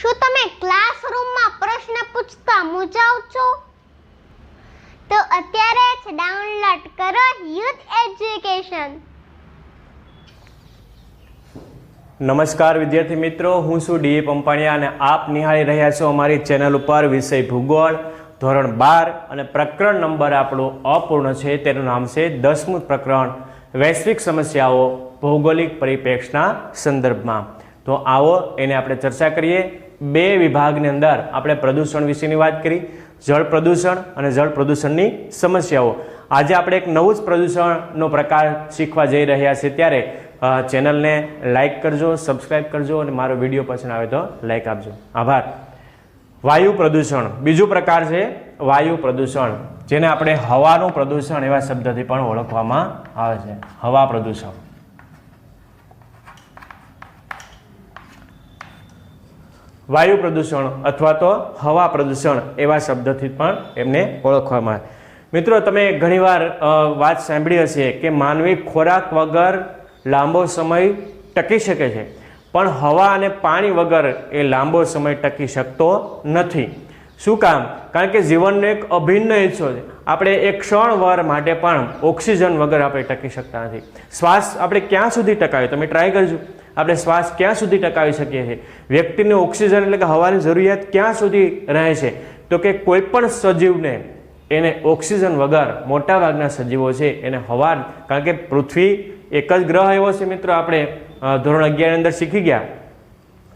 શું તમે ક્લાસરૂમમાં પ્રશ્ન પૂછતા મૂંઝાવ છો? તો અત્યારે જ ડાઉનલોડ કરો યુથ એજ્યુકેશન. નમસ્કાર વિદ્યાર્થી મિત્રો, હું છું ડીએ પંપાણિયા અને આપ નિહાળી રહ્યા છો અમારી ચેનલ ઉપર વિષય ભૂગોળ, ધોરણ બાર અને પ્રકરણ નંબર આપણો અપૂર્ણ છે. તેનું નામ છે દસમું પ્રકરણ, વૈશ્વિક સમસ્યાઓ ભૌગોલિક પરિપ્રેક્ષના સંદર્ભમાં. તો આવો એને આપણે ચર્ચા કરીએ. બે વિભાગની અંદર આપણે પ્રદૂષણ વિશેની વાત કરી, જળ પ્રદૂષણ અને જળ પ્રદૂષણની સમસ્યાઓ. આજે આપણે એક નવું જ પ્રદૂષણનો પ્રકાર શીખવા જઈ રહ્યા છીએ ત્યારે ચેનલને લાઇક કરજો, સબસ્ક્રાઇબ કરજો અને મારો વીડિયો પસંદ આવે તો લાઇક આપજો. આભાર. વાયુ પ્રદૂષણ. બીજું પ્રકાર છે વાયુ પ્રદૂષણ, જેને આપણે હવાનું પ્રદૂષણ એવા શબ્દથી પણ ઓળખવામાં આવે છે. હવા પ્રદૂષણ. વાયુ પ્રદૂષણ અથવા તો હવા પ્રદૂષણ એવા શબ્દથી પણ એમને ઓળખવામાં આવે. મિત્રો, તમે ઘણીવાર વાત સાંભળી હશે કે માનવી ખોરાક વગર લાંબો સમય ટકી શકે છે. પણ હવા અને પાણી વગર એ લાંબો સમય ટકી શકતો નથી. શું કામ? કારણ કે જીવનનો એક અભિન્ન હિસ્સો છે. આપણે એક ક્ષણ ક્ષણવાર માટે પણ ઓક્સિજન વગર આપણે ટકી શકતા નથી. શ્વાસ આપણે ક્યાં સુધી ટકાવ્યો તમે ટ્રાય કરજો. આપણે શ્વાસ ક્યાં સુધી ટકાવી શકીએ છીએ? વ્યક્તિને ઓક્સિજન એટલે કે હવાની જરૂરિયાત ક્યાં સુધી રહે છે? તો કે કોઈ પણ સજીવને એને ઓક્સિજન વગર મોટાભાગના સજીવો છે, એને હવા કારણ કે પૃથ્વી એક જ ગ્રહ એવો છે મિત્રો, આપણે ધોરણ અગિયાર અંદર શીખી ગયા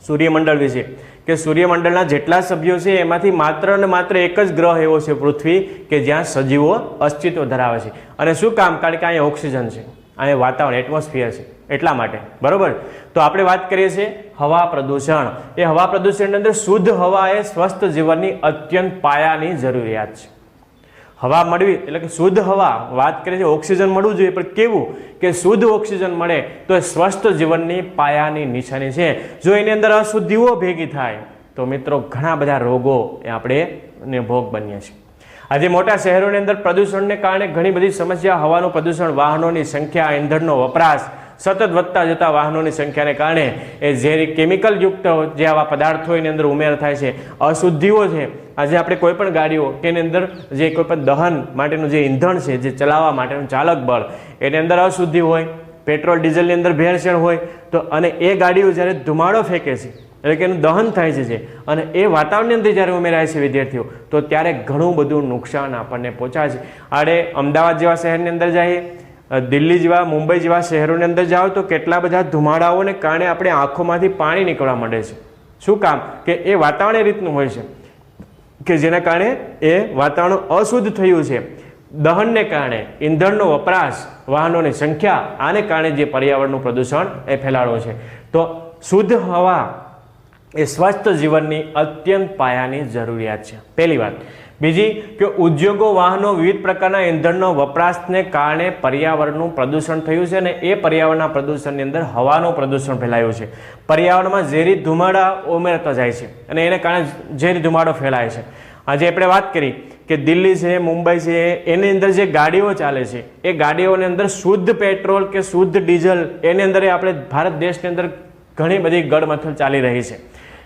સૂર્યમંડળ વિશે, કે સૂર્યમંડળના જેટલા સભ્યો છે એમાંથી માત્ર ને માત્ર એક જ ગ્રહ એવો છે પૃથ્વી કે જ્યાં સજીવો અસ્તિત્વ ધરાવે છે. અને શું કામ? કારણ કે અહીંયા ઓક્સિજન છે, અહીંયા વાતાવરણ એટમોસ્ફિયર છે. એટલા માટે. બરોબર? તો આપણે વાત કરીએ છીએ હવા પ્રદૂષણ. એ હવા પ્રદૂષણની અંદર શુદ્ધ હવા એ સ્વસ્થ જીવનની અત્યંત પાયાની જરૂરિયાત છે. હવા મળવી, એટલે કે શુદ્ધ હવા, વાત કરીએ છીએ ઓક્સિજન મળવું જોઈએ, પણ કેવું કે શુદ્ધ ઓક્સિજન મળે તો એ સ્વસ્થ જીવનની પાયાની નિશાની છે. જો એની અંદર અશુદ્ધિઓ ભેગી થાય, તો મિત્રો ઘણા બધા રોગો એ આપણે ભોગ બનીએ છીએ. આજે મોટા શહેરોની અંદર પ્રદૂષણને કારણે ઘણી બધી સમસ્યા, હવાનું પ્રદૂષણ, વાહનોની સંખ્યા ઇંધણનો વપરાશ સતત વધતા જતા વાહનોની સંખ્યાને કારણે એ ઝેરી કેમિકલ યુક્ત જે આવા પદાર્થો એની અંદર ઉમેર થાય છે, અશુદ્ધિઓ છે. આજે આપણે કોઈ પણ ગાડીઓ કે એની અંદર જે કોઈ પણ દહન માટેનું જે ઈંધણ છે, જે ચલાવવા માટેનું ચાલક બળ, એની અંદર અશુદ્ધિ હોય, પેટ્રોલ, ડીઝલની અંદર ભેળસેળ હોય, તો અને એ ગાડીઓ જ્યારે ધુમાડો ફેંકે છે, એટલે કે એનું દહન થાય છે અને એ વાતાવરણની અંદર જ્યારે ઉમેરાય છે વિદ્યાર્થીઓ, તો ત્યારે ઘણું બધું નુકસાન આપણને પહોંચાડે છે. આડે અમદાવાદ જેવા શહેરની અંદર જઈએ દિલ્હી જેવા, મુંબઈ જેવા શહેરોની અંદર જાઓ તો કેટલા બધા ધુમાડાઓને કારણે આપણે આંખોમાંથી પાણી નીકળવા માંડે છે. શું કામ? કે એ વાતાવરણ એ રીતનું હોય છે. કે જેના કારણે એ વાતાવરણ અશુદ્ધ થયું છે. દહનને કારણે ઈંધણનો વપરાશ, વાહનોની સંખ્યા, આને કારણે જે પર્યાવરણનું પ્રદૂષણ એ ફેલાડો છે. તો શુદ્ધ હવા એ સ્વસ્થ જીવનની અત્યંત પાયાની જરૂરિયાત છે. પહેલી વાત. બીજી કે ઉદ્યોગો, વાહનો વિવિધ પ્રકારના ઇંધણનો વપરાશને કારણે પર્યાવરણનું પ્રદૂષણ થયું છે અને એ પર્યાવરણના પ્રદૂષણની અંદર હવાનું પ્રદૂષણ ફેલાયું છે. પર્યાવરણમાં ઝેરી ધુમાડા ઉમેરતા જાય છે અને એને કારણે ઝેરી ધુમાડો ફેલાય છે. આજે આપણે વાત કરી કે દિલ્હી છે, મુંબઈ છે, એની અંદર જે ગાડીઓ ચાલે છે, એ ગાડીઓની અંદર શુદ્ધ પેટ્રોલ કે શુદ્ધ ડીઝલ એની અંદર આપણે ભારત દેશની અંદર ઘણી બધી ગડમથલ ચાલી રહી છે.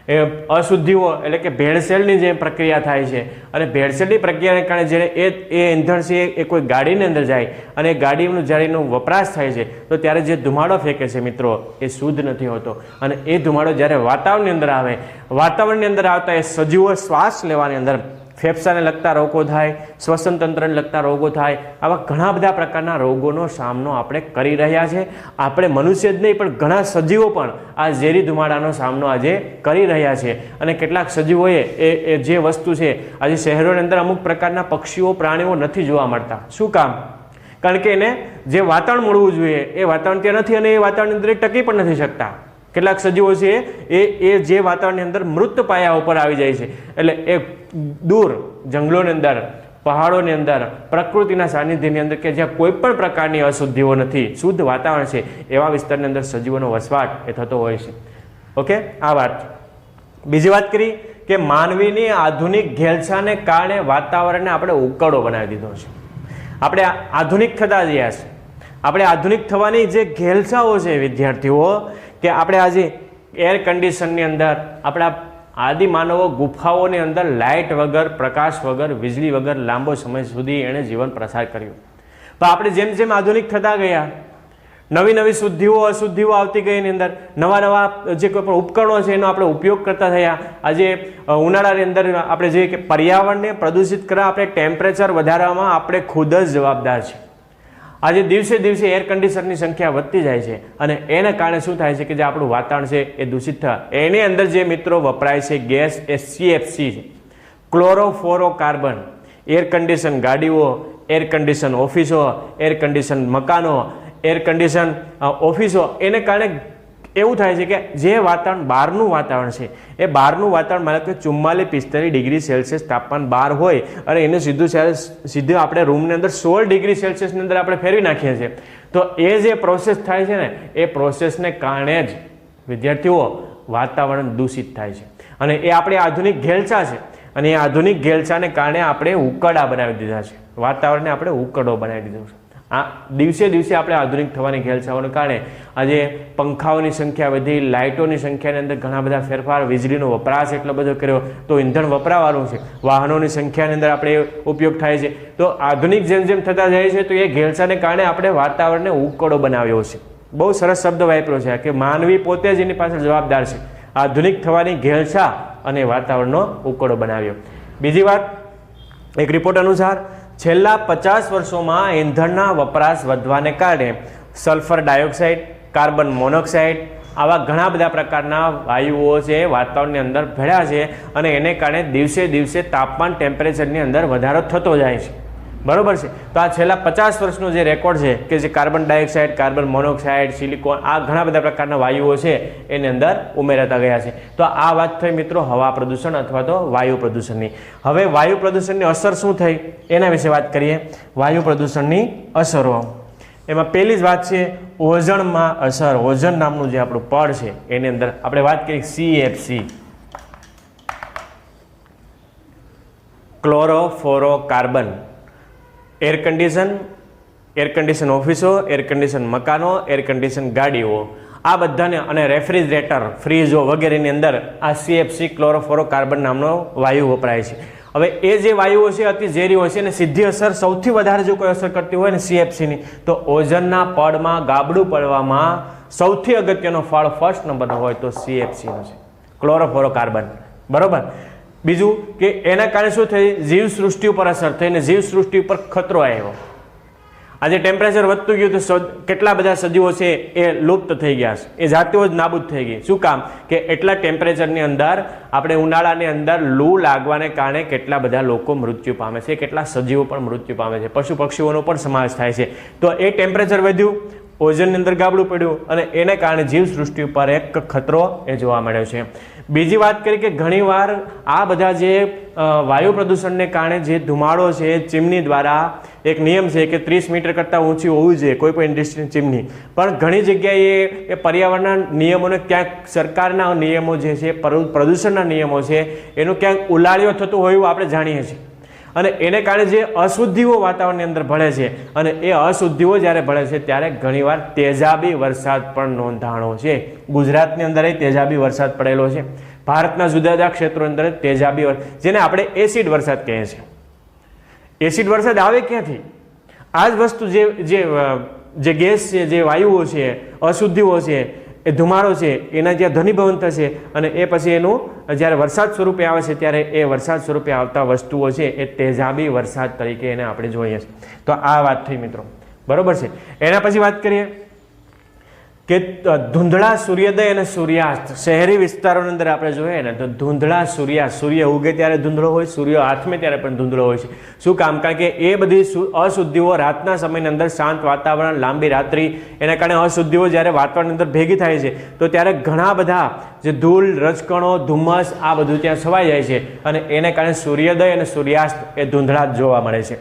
એ અશુદ્ધિઓ એટલે કે ભેળસેળની જે પ્રક્રિયા થાય છે. અને ભેળસેળની પ્રક્રિયાને કારણે જ્યારે એ એ ઈંધણ છે, એ કોઈ ગાડીની અંદર જાય અને ગાડીનું જ્યારે એનો વપરાશ થાય છે, તો ત્યારે જે ધુમાડો ફેંકે છે મિત્રો, એ શુદ્ધ નથી હોતો. અને એ ધુમાડો જ્યારે વાતાવરણની અંદર આવે, વાતાવરણની અંદર આવતા એ સજીવો શ્વાસ લેવાની અંદર ફેફસાને લગતા રોગો થાય શ્વસન તંત્રને લગતા રોગો થાય, આવા ઘણા બધા પ્રકારના રોગોનો સામનો આપણે કરી રહ્યા છે. આપણે મનુષ્ય જ નહીં, પણ ઘણા સજીવો પણ આ ઝેરી ધુમાડાનો સામનો આજે કરી રહ્યા છે. અને કેટલાક સજીવોએ એ એ જે વસ્તુ છે, આજે શહેરોની અંદર અમુક પ્રકારના પક્ષીઓ, પ્રાણીઓ નથી જોવા મળતા. શું કામ? કારણ કે એને જે વાતાવરણ મળવું જોઈએ, એ વાતાવરણ ત્યાં નથી અને એ વાતાવરણની અંદર ટકી પણ નથી શકતા. કેટલાક સજીવો છે, એ એ જે વાતાવરણની અંદર મૃત પાયા ઉપર આવી જાય છે. એટલે એ દૂર જંગલોની અંદર, પહાડોની અંદર, પ્રકૃતિના સાનિધ્યની અંદર કે જ્યાં કોઈ પણ પ્રકારની અશુદ્ધિઓ નથી, શુદ્ધ વાતાવરણ છે, એવા વિસ્તારની અંદર સજીવોનો વસવાટ એ થતો હોય છે. ઓકે? આ વાત. બીજી વાત કરી કે માનવીની આધુનિક ઘેલછાને કારણે વાતાવરણને આપણે ઉકળો બનાવી દીધો છે. આપણે આધુનિક થતા જયા છે આપણે આધુનિક થવાની જે ઘેલછાઓ છે વિદ્યાર્થીઓ કે આપણે આજે એર કન્ડિશનની અંદર, આપણા આદિ માનવો ગુફાઓની અંદર લાઇટ વગર, પ્રકાશ વગર, વીજળી વગર લાંબો સમય સુધી એણે જીવન પ્રસાર કર્યું. તો આપણે જેમ જેમ આધુનિક થતા ગયા, નવી નવી શુદ્ધિઓ, અશુદ્ધિઓ આવતી ગઈ એની અંદર, નવા નવા જે કોઈ પણ ઉપકરણો છે એનો આપણે ઉપયોગ કરતા થયા. આજે ઉનાળાની અંદર આપણે જે કે પર્યાવરણને પ્રદૂષિત કરવા આપણે ટેમ્પરેચર વધારવામાં આપણે ખુદ જ જવાબદાર છે આજે દિવસે દિવસે એર કન્ડિશનરની સંખ્યા વધતી જાય છે અને એના કારણે શું થાય છે કે જે આપણું વાતાવરણ છે એ દૂષિત થાય. એની અંદર જે મિત્રો વપરાય છે ગેસ એ સીએફસી છે. ક્લોરોફોરોકાર્બન. એર કન્ડિશન ગાડીઓ એર કન્ડિશન ઓફિસો એર કન્ડિશન મકાનો એર કન્ડિશન ઓફિસો, એને કારણે એવું થાય છે કે જે વાતાવરણ, બહારનું વાતાવરણ છે, એ બહારનું વાતાવરણ માનો કે ચુમ્માલીસ પિસ્તાલીસ ડિગ્રી સેલ્સિયસ તાપમાન બહાર હોય અને એને સીધું સીધું આપણે રૂમની અંદર સોળ ડિગ્રી સેલ્સિયસની અંદર આપણે ફેરવી નાખીએ છીએ. તો એ જે પ્રોસેસ થાય છે ને, એ પ્રોસેસને કારણે જ વિદ્યાર્થીઓ વાતાવરણ દૂષિત થાય છે. અને એ આપણી આધુનિક ઘેલછા છે. અને એ આધુનિક ઘેલછાને કારણે આપણે ઉકડા બનાવી દીધા છે. વાતાવરણને આપણે ઉકડો બનાવી દીધો છે. આ દિવસે દિવસે આપણે આધુનિક થવાની ઘેલછાઓને કારણે આજે પંખાઓની સંખ્યા વધી, લાઇટોની સંખ્યાની અંદર ઘણા બધા ફેરફાર, વીજળીનો વપરાશ એટલો બધો કર્યો, તો ઈંધણ વપરાવાનું છે. વાહનોની સંખ્યાની અંદર આપણે ઉપયોગ થાય છે. તો આધુનિક જેમ જેમ થતા જાય છે, તો એ ઘેલછાને કારણે આપણે વાતાવરણને ઉકળો બનાવ્યો છે. બહુ સરસ શબ્દ વાપર્યો છે કે માનવી પોતે જ એની પાછળ જવાબદાર છે. આધુનિક થવાની ઘેલછા અને વાતાવરણનો ઉકળો બનાવ્યો. બીજી વાત, એક રિપોર્ટ અનુસાર છેલ્લા પચાસ વર્ષોમાં ઈંધણના વપરાશ વધવાને કારણે સલ્ફર ડાયોક્સાઇડ, કાર્બન મોનોક્સાઇડ આવા ઘણા બધા પ્રકારના વાયુઓ છે, વાતાવરણની અંદર ભળ્યા છે અને એને કારણે દિવસે દિવસે તાપમાન ટેમ્પરેચરની અંદર વધારો થતો જાય છે. બરોબર છે? તો આ છેલ્લા પચાસ વર્ષનો જે રેકોર્ડ છે, કે જે carbon dioxide, carbon monoxide, silicon, આ ઘણા બધા પ્રકારના વાયુઓ છે, એની અંદર ઉમેરાતા ગયા છે. તો આ વાત થઈ મિત્રો હવા પ્રદૂષણ અથવા તો વાયુ પ્રદૂષણની. હવે વાયુ પ્રદૂષણની અસર શું થઈ? એના વિશે વાત કરીએ. વાયુ પ્રદૂષણની અસરો. એમાં પહેલી જ વાત છે ઓઝણમાં અસર. ઓઝોન નામનું જે આપણું પડ છે, એની અંદર આપણે વાત કરીએ CFC chlorofluorocarbon. Air condition air condition ઓફિસો એર કન્ડિશન મકાનો એર કન્ડિશન ગાડીઓ. આ બધાને અને રેફ્રિજરેટર, ફ્રીજો વગેરેની અંદર આ સીએફસી ક્લોરોફોરો કાર્બન નામનો વાયુ વપરાય છે. હવે એ જે વાયુઓ છે, અતિ ઝેરી હોય છે અને સીધી અસર સૌથી વધારે જો કોઈ અસર કરતી હોય ને સીએફસીની તો ઓઝનના પડમાં ગાબડું પડવામાં સૌથી અગત્યનો ફળ ફર્સ્ટ નંબરનો હોય તો સીએફસીનો છે. ક્લોરોફોરો કાર્બન બરોબર? બીજું કે એના કારણે શું થઈ? જીવસૃષ્ટિ ઉપર અસર થઈ અને જીવસૃષ્ટિ ઉપર ખતરો આવ્યો. આજે ટેમ્પરેચર વધતું ગયું તો કેટલા બધા સજીવો છે એ લુપ્ત થઈ ગયા છે. એ જાતિઓ જ નાબૂદ થઈ ગઈ. શું કામ? કે એટલા ટેમ્પરેચરની અંદર આપણે ઉનાળાની અંદર લૂ લાગવાને કારણે કેટલા બધા લોકો મૃત્યુ પામે છે, કેટલા સજીવો પણ મૃત્યુ પામે છે. પશુ પક્ષીઓનો પણ સમાવેશ થાય છે. તો એ ટેમ્પરેચર વધ્યું ઓઝનની અંદર ગાબડું પડ્યું અને એને કારણે જીવસૃષ્ટિ ઉપર એક ખતરો એ જોવા મળ્યો છે. બીજી વાત કરી કે ઘણીવાર આ બધા જે વાયુ પ્રદૂષણને કારણે જે ધુમાડો છે, ચીમની દ્વારા એક નિયમ છે કે ત્રીસ મીટર કરતાં ઊંચી હોવું જોઈએ, કોઈ પણ ઇન્ડસ્ટ્રીની ચીમની. પણ ઘણી જગ્યાએ એ પર્યાવરણના નિયમોને ક્યાંક સરકારના નિયમો જે છે, પ્રદૂ- પ્રદૂષણના નિયમો છે, એનું ક્યાંક ઉલાળ્યો થતું હોય એવું આપણે જાણીએ છીએ. અને એને કારણે જે અશુદ્ધિઓ વાતાવરણની અંદર ભળે છે અને એ અશુદ્ધિઓ જ્યારે ભળે છે ત્યારે ઘણીવાર તેજાબી વરસાદ પણ નોંધાણો છે. ગુજરાતની અંદર એ તેજાબી વરસાદ પડેલો છે. ભારતના જુદા જુદા ક્ષેત્રો અંદર તેજાબી જેને આપણે એસિડ વરસાદ કહીએ છીએ. એસિડ વરસાદ આવે ક્યાંથી? આ જ વસ્તુ જે જે ગેસ છે, જે વાયુઓ છે, અશુદ્ધિઓ છે એ ધુમાડો છે, એના જ્યાં ઘનીભવન થશે અને એ પછી એનું જ્યારે વરસાદ સ્વરૂપે આવે છે, ત્યારે એ વરસાદ સ્વરૂપે આવતા વસ્તુઓ છે, એ તેજાબી વરસાદ તરીકે એને આપણે જોઈએ છીએ તો આ વાત થઈ મિત્રો. બરોબર છે? એના પછી વાત કરીએ. કે ધૂંધળા સૂર્યોદય અને સૂર્યાસ્ત, શહેરી વિસ્તારોની અંદર આપણે જોઈએ ને, તો ધૂંધળા સૂર્યાસ્ત સૂર્ય ઉગે ત્યારે ધૂંધળો હોય, સૂર્ય હાથમે ત્યારે પણ ધૂંધળો હોય છે. શું કામ? કારણ કે એ બધી અશુદ્ધિઓ રાતના સમયની અંદર શાંત વાતાવરણ, લાંબી રાત્રિ, એના કારણે અશુદ્ધિઓ જ્યારે વાતાવરણની અંદર ભેગી થાય છે, તો ત્યારે ઘણા બધા જે ધૂળ રજકણો, ધુમ્મસ, આ બધું ત્યાં છવાઈ જાય છે અને એને કારણે સૂર્યોદય અને સૂર્યાસ્ત એ ધૂંધળા જોવા મળે છે.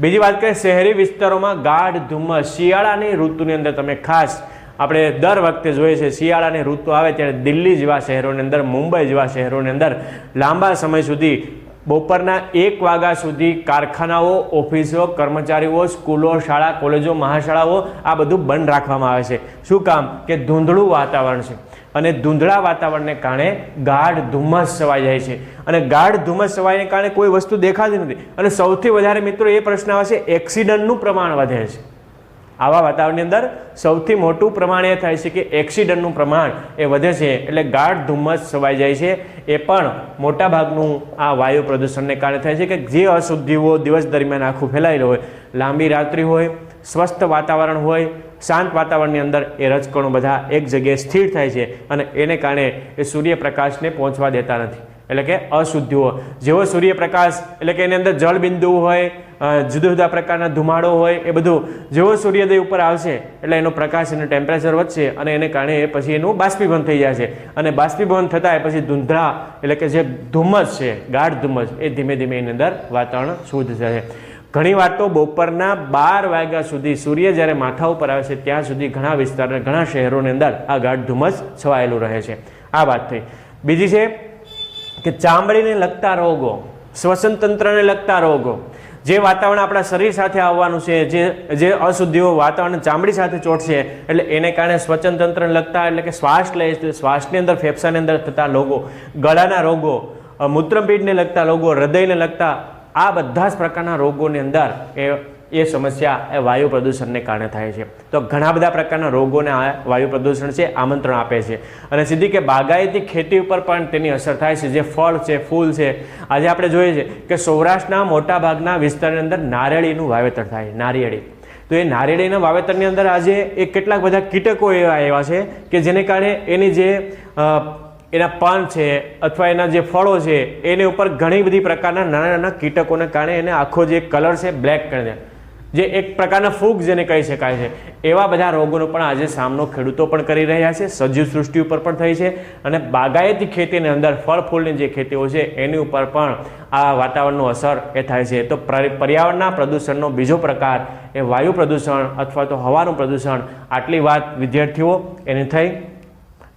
બીજી વાત કરીએ, શહેરી વિસ્તારોમાં ગાઢ ધુમ્મસ, શિયાળાની ઋતુની અંદર તમે ખાસ આપણે દર વખતે જોઈએ છે શિયાળાની ઋતુ આવે ત્યારે દિલ્હી જેવા શહેરોની અંદર, મુંબઈ જેવા શહેરોની અંદર લાંબા સમય સુધી બપોરના એક વાગ્યા સુધી કારખાનાઓ, ઓફિસો, કર્મચારીઓ, સ્કૂલો, શાળા, કોલેજો, મહાશાળાઓ આ બધું બંધ રાખવામાં આવે છે. શું કામ? કે ધૂંધળું વાતાવરણ છે. અને ધૂંધળા વાતાવરણને કારણે ગાઢ ધુમ્મસ છવાઈ જાય છે. અને ગાઢ ધુમ્મસ છવાઈને કારણે કોઈ વસ્તુ દેખાતી નથી. અને સૌથી વધારે મિત્રો એ પ્રશ્ન આવે છે, એક્સિડન્ટનું પ્રમાણ વધે છે. આવા વાતાવરણની અંદર સૌથી મોટું પ્રમાણ એ થાય છે કે એક્સિડન્ટનું પ્રમાણ એ વધે છે. એટલે ગાઢ ધુમ્મસ છવાઈ જાય છે. એ પણ મોટા ભાગનું આ વાયુ પ્રદૂષણને કારણે થાય છે કે જે અશુદ્ધિઓ દિવસ દરમિયાન આખું ફેલાયેલું હોય, લાંબી રાત્રિ હોય, સ્વસ્થ વાતાવરણ હોય, શાંત વાતાવરણની અંદર એ રજકણો બધા એક જગ્યાએ સ્થિર થાય છે અને એને કારણે એ સૂર્યપ્રકાશને પહોંચવા દેતા નથી. એટલે કે અશુદ્ધિઓ. જેવો સૂર્યપ્રકાશ એટલે કે એની અંદર જળબિંદુ હોય જુદા જુદા પ્રકારના ધુમાડો હોય એ બધું, જેવો સૂર્યોદય ઉપર આવશે, એટલે એનો પ્રકાશ એનું ટેમ્પરેચર વધશે અને એને કારણે પછી એનું બાષ્પીભવન થઈ જાય છે. અને બાષ્પીભવન થતાં પછી ધૂંધળા, એટલે કે જે ધુમ્મસ છે, ગાઢ ધુમ્મસ, એ ધીમે ધીમે એની અંદર વાતાવરણ શુદ્ધ થશે. ઘણી વાર તો બપોરના બાર વાગ્યા સુધી સૂર્ય જ્યારે માથા ઉપર આવે છે, ત્યાં સુધી ઘણા વિસ્તારના ઘણા શહેરોની અંદર આ ગાઢ ધુમ્મસ છવાયેલું રહે છે. આ વાત થઈ. બીજી છે કે ચામડીને લગતા રોગો શ્વસન તંત્રને લગતા રોગો જે વાતાવરણ આપણા શરીર સાથે આવવાનું છે, જે જે અશુદ્ધિઓ વાતાવરણ ચામડી સાથે ચોટશે, એટલે એને કારણે શ્વસન તંત્રને લગતા, એટલે કે શ્વાસ લે શ્વાસની અંદર, ફેફસાની અંદર થતા રોગો, ગળાના રોગો મૂત્રપીંડને લગતા રોગો, હૃદયને લગતા આ બધા જ પ્રકારના રોગોની અંદર એ એ સમસ્યા એ વાયુ પ્રદૂષણને કારણે થાય છે. તો ઘણા બધા પ્રકારના રોગોને આ વાયુ પ્રદૂષણ છે, આમંત્રણ આપે છે. અને સીધી કે બાગાયતી ખેતી ઉપર પણ તેની અસર થાય છે. જે ફળ છે, ફૂલ છે, આજે આપણે જોઈએ છે કે સૌરાષ્ટ્રના મોટા ભાગના વિસ્તારની અંદર નારિયેળીનું વાવેતર થાય, નારિયેળી. તો એ નારિયેળીના વાવેતરની અંદર આજે એ કેટલાક બધા કીટકો એવા એવા છે કે જેને કારણે એની જે એના પાન છે અથવા એના જે ફળો છે, એની ઉપર ઘણી બધી પ્રકારના નાના નાના કીટકોને કારણે એને આખો જે કલર છે બ્લેક કરી દે. જે એક પ્રકારના ફૂગ જેને કહી શકાય છે. એવા બધા રોગોનો પણ આજે સામનો ખેડૂતો પણ કરી રહ્યા છે, સજીવ સૃષ્ટિ ઉપર પણ થઈ છે અને બાગાયતી ખેતીની અંદર ફળ ફૂલની જે ખેતીઓ છે એની ઉપર પણ આ વાતાવરણનો અસર એ થાય છે. તો પર- પર્યાવરણના પ્રદૂષણનો બીજો પ્રકાર એ વાયુ પ્રદૂષણ અથવા તો હવાનું પ્રદૂષણ આટલી વાત વિદ્યાર્થીઓ એની થઈ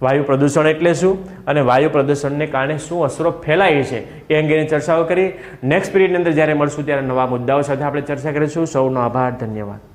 વાયુ પ્રદૂષણ એટલે શું? અને વાયુ પ્રદૂષણને કારણે શું અસરો ફેલાય છે? એ અંગેની ચર્ચાઓ કરી. નેક્સ્ટ પીરિયડની અંદર જ્યારે મળશું ત્યારે નવા મુદ્દાઓ સાથે આપણે ચર્ચા કરીશું. સૌનો આભાર. ધન્યવાદ.